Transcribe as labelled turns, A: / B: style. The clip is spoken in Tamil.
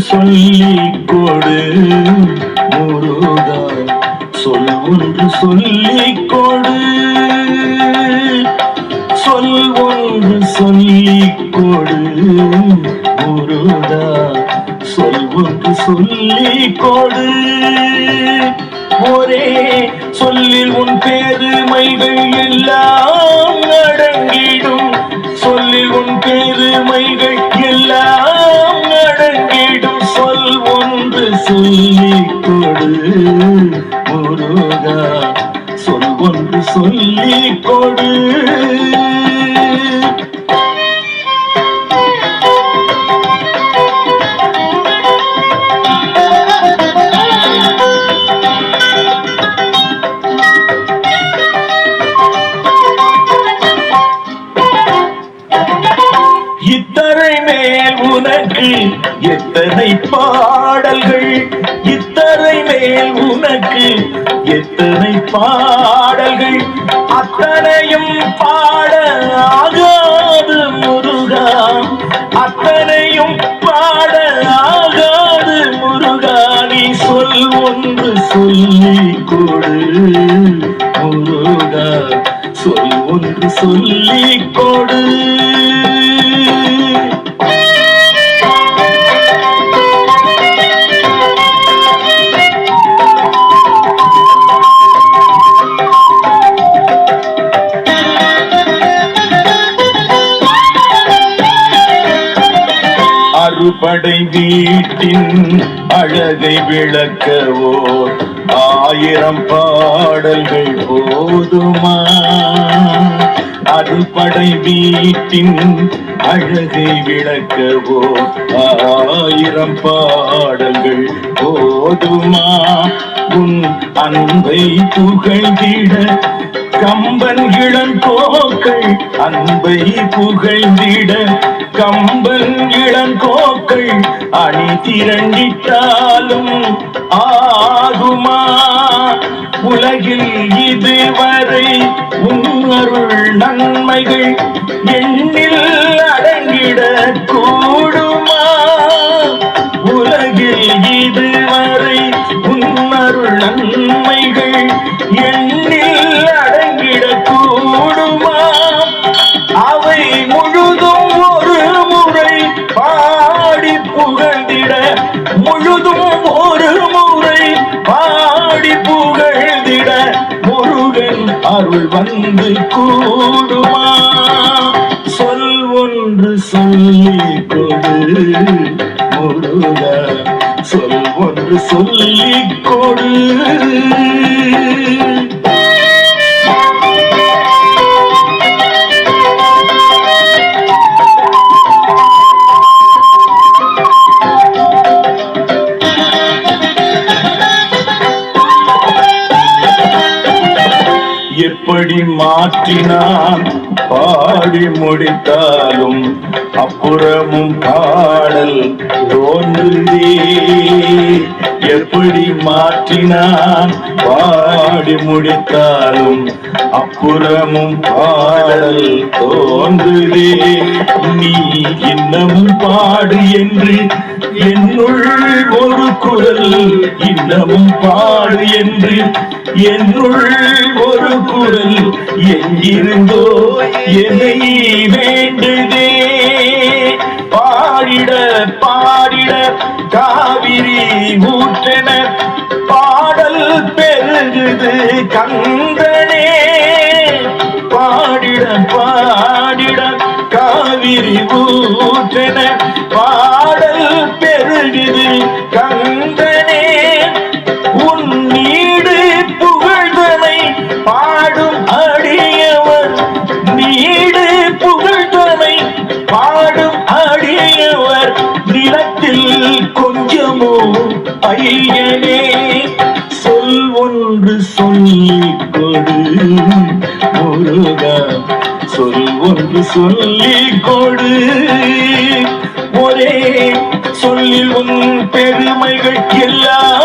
A: சொல்லி கொடு முருகா சொல் ஒன்று சொல்லி கொடு சொல் ஒன்று சொல்லி கொடு முருகா சொல் ஒன்று சொல்லி கொடு சொல்லிக் கொடு முருகா. சொல் ஒன்று சொல்லிக் கொடு எத்தனை பாடல்கள் இத்தனை மேல் உனக்கு எத்தனை பாடல்கள் அத்தனையும் பாட ஆகாது முருகா. அத்தனையும் பாட ஆகாது முருகா. நீ சொல் ஒன்று சொல்லி கொடு முருகா. சொல் ஒன்று சொல்லி கொடு. அறுபடை வீட்டின் அழகை விளக்கவோ? ஆயிரம் பாடல்கள் போதுமா? அறுபடை வீட்டின் அழகை விளக்கவோ? ஆயிரம் பாடல்கள் போதுமா? உன் அன்பை புகழ்ந்திட கம்பன் இளங்கோக்கள் அன்பை புகழ்ந்திட கம்பன் இளங்கோக்கள் அணி திரண்டிட்டாலும் ஆகுமா? உலகில் இதுவரை உன்னருள் நன்மைகள் எண்ணில் அடங்கிட கூடுமா உலகில் இதுவரை உன்னருள் நன்மைகள் எண்ணில் முழுதும் ஒரு முறை பாடி புகழ்ந்திட முருகன் அருள் வந்து கூடுமா? சொல் ஒன்று சொல்லி கொடு முருக. சொல் ஒன்று சொல்லி கொடு. எப்படி மாற்றினான். பாடி முடித்தாலும் அப்புறமும் பாடல் தோன்றுதே எப்படி மாற்றினான். பாடி முடித்தாலும் அப்புறமும் பாடல் தோன்றுதே. நீ இன்னமும் பாடு என்று என்னுள் ஒரு குரல் இன்னமும் பாடு என்று என்னுள் ஒரு குரல் எங்கிருந்தோ எதை வேண்டுதே? பாடிட பாடிட காவிரி ஊற்றென பாடல் பெருகுது கந்தனே. பாடிட பாடிட காவிரி ஊற்றென பாடும் அடியவன் நீடு புகழ்தனை பாடும் அடியவர் நிலத்தில் கொஞ்சமோ ஐயனே சொல் ஒன்று சொல்லிக் கொடு. முருகா சொல் ஒன்று சொல்லிக் கொடு. ஒரே சொல்லில் உன் பெருமைகள் எல்லாம்